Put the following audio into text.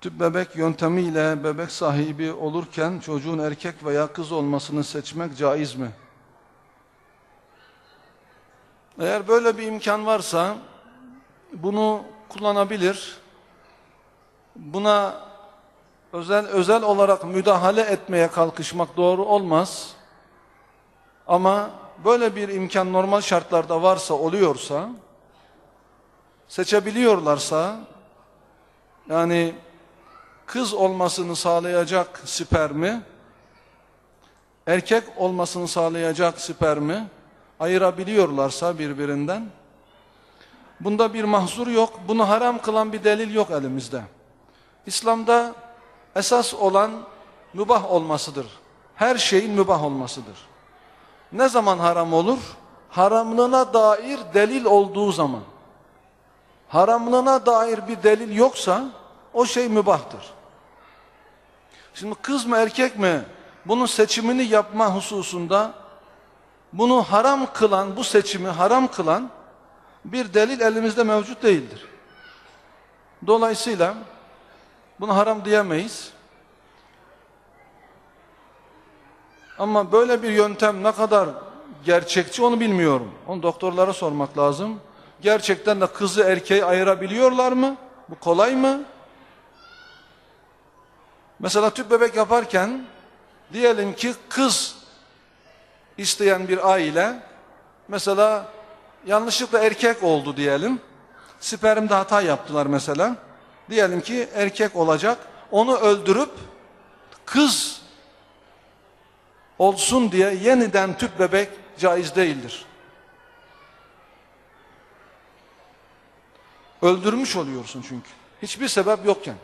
Tüp bebek yöntemiyle bebek sahibi olurken çocuğun erkek veya kız olmasını seçmek caiz mi? Eğer böyle bir imkan varsa bunu kullanabilir. Buna özel özel olarak müdahale etmeye kalkışmak doğru olmaz. Ama böyle bir imkan normal şartlarda varsa oluyorsa seçebiliyorlarsa yani kız olmasını sağlayacak spermi erkek olmasını sağlayacak spermi ayırabiliyorlarsa birbirinden bunda bir mahzur yok. Bunu haram kılan bir delil yok elimizde. İslam'da esas olan mübah olmasıdır. Her şeyin mübah olmasıdır. Ne zaman haram olur? Haramlığına dair delil olduğu zaman. Haramlığına dair bir delil yoksa o şey mübahtır. Şimdi kız mı erkek mi bunun seçimini yapma hususunda bunu haram kılan, bu seçimi haram kılan bir delil elimizde mevcut değildir. Dolayısıyla bunu haram diyemeyiz. Ama böyle bir yöntem ne kadar gerçekçi onu bilmiyorum. Onu doktorlara sormak lazım. Gerçekten de kızı erkeği ayırabiliyorlar mı? Bu kolay mı? Mesela tüp bebek yaparken diyelim ki kız isteyen bir aile mesela yanlışlıkla erkek oldu diyelim. Spermde hata yaptılar mesela. Diyelim ki erkek olacak. Onu öldürüp kız olsun diye yeniden tüp bebek caiz değildir. Öldürmüş oluyorsun çünkü. Hiçbir sebep yokken.